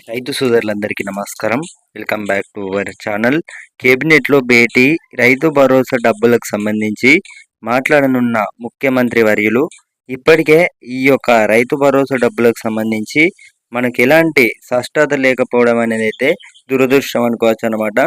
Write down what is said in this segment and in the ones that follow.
రైతు సోదరులందరికీ నమస్కారం. Welcome back to our channel. కేబినెట్లో భేటీ రైతు భరోసా డబ్బులకు సంబంధించి మాట్లాడనున్న ముఖ్యమంత్రి వర్యులు ఇప్పటికే ఈ యొక్క రైతు భరోసా డబ్బులకు సంబంధించి మనకు ఎలాంటి స్పష్టత లేకపోవడం అనేది అయితే దురదృష్టం అనుకోవచ్చు అనమాట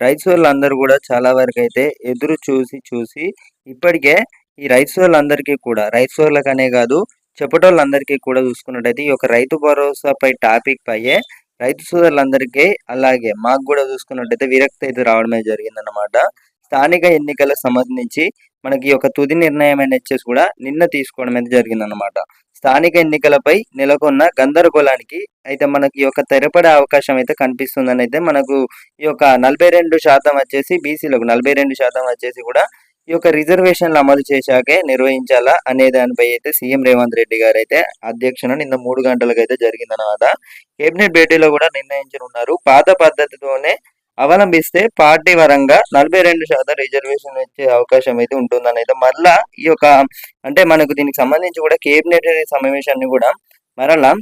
రైతు సోదరులందరూ కూడా చాలా వరకు అయితే ఎదురు చూసి చూసి ఇప్పటికే ఈ రైతు సోదరులందరికీ కూడా రైతు సోదరులకనే కాదు చెప్పటోళ్ళందరికీ కూడా చూసుకున్నట్టయితే ఈ యొక్క రైతు భరోసాపై టాపిక్ పైయే రైతు సోదరులందరికీ అలాగే మాకు కూడా చూసుకున్నట్టయితే విరక్తి అయితే రావడమే జరిగిందన్నమాట. స్థానిక ఎన్నికలకు సంబంధించి మనకి ఈ యొక్క తుది నిర్ణయం అనేది వచ్చేసి కూడా నిన్న తీసుకోవడం అయితే జరిగిందన్నమాట. స్థానిక ఎన్నికలపై నెలకొన్న గందరగోళానికి అయితే మనకి ఈ యొక్క తెరపడే అవకాశం అయితే కనిపిస్తుందని అయితే మనకు ఈ యొక్క నలభై రెండు శాతం వచ్చేసి బీసీలకు నలభై రెండు శాతం వచ్చేసి కూడా ఈ యొక్క రిజర్వేషన్లు అమలు చేశాకే నిర్వహించాలా అనే దానిపై అయితే సీఎం రేవంత్ రెడ్డి గారు అయితే అధ్యక్షున నిన్న మూడు గంటలకు అయితే జరిగిందన్నమాట. కేబినెట్ భేటీలో కూడా నిర్ణయించనున్నారు. పాత పద్ధతితోనే అవలంబిస్తే పార్టీ పరంగా నలభై రెండు శాతం రిజర్వేషన్ ఇచ్చే అవకాశం అయితే ఉంటుందని అయితే మరలా ఈ యొక్క అంటే మనకు దీనికి సంబంధించి కూడా కేబినెట్ సమావేశాన్ని కూడా మరలా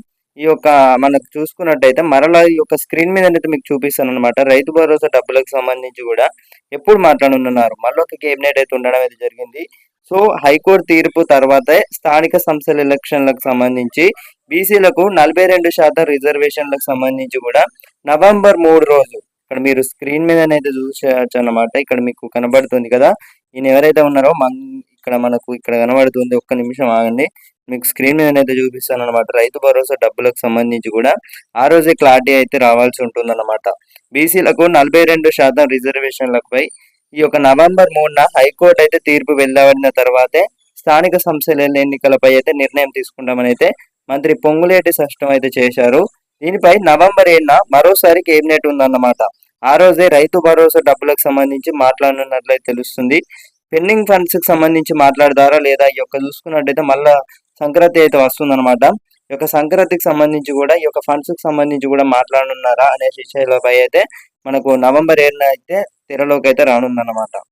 ఈ యొక్క మనకు చూసుకున్నట్టయితే మరలా ఈ యొక్క స్క్రీన్ మీద అయితే మీకు చూపిస్తాను అనమాట రైతు భరోసా డబ్బులకు సంబంధించి కూడా ఎప్పుడు మాట్లాడనున్నారు మళ్ళీ ఒక కేబినెట్ అయితే ఉండడం అయితే జరిగింది. సో హైకోర్టు తీర్పు తర్వాతే స్థానిక సంస్థల ఎలక్షన్లకు సంబంధించి బీసీలకు నలభై రెండు శాతం రిజర్వేషన్లకు సంబంధించి కూడా నవంబర్ మూడు రోజు ఇక్కడ మీరు స్క్రీన్ మీద అయితే చూసేయచ్చు అనమాట ఇక్కడ మీకు కనబడుతుంది కదా. ఈయన ఎవరైతే ఉన్నారో మన ఇక్కడ మనకు ఇక్కడ కనబడుతుంది. ఒక్క నిమిషం ఆగండి. మీకు స్క్రీన్ మీద అయితే చూపిస్తాను అనమాట రైతు భరోసా డబ్బులకు సంబంధించి కూడా ఆ రోజే క్లారిటీ అయితే రావాల్సి ఉంటుంది అనమాట బీసీలకు నలభై రెండు శాతం రిజర్వేషన్లపై ఈ యొక్క నవంబర్ మూడున హైకోర్టు అయితే తీర్పు వెళ్ళబడిన తర్వాతే స్థానిక సంస్థల ఎన్నికలపై అయితే నిర్ణయం తీసుకుంటామని అయితే మంత్రి పొంగులేటి స్పష్టం అయితే చేశారు. దీనిపై నవంబర్ ఏడున మరోసారి కేబినెట్ ఉందన్నమాట. ఆ రోజే రైతు భరోసా డబ్బులకు సంబంధించి మాట్లాడనున్నట్లయితే తెలుస్తుంది. పెండింగ్ ఫండ్స్కి సంబంధించి మాట్లాడతారా లేదా ఈ యొక్క చూసుకున్నట్టయితే మళ్ళా సంక్రాంతి అయితే వస్తుందన్నమాట. ఈ యొక్క సంక్రాంతికి సంబంధించి కూడా ఈ యొక్క ఫండ్స్కి సంబంధించి కూడా మాట్లాడనున్నారా అనే విషయాలపై అయితే మనకు నవంబర్ ఏడున అయితే తెరలోకి అయితే రానుందన్నమాట.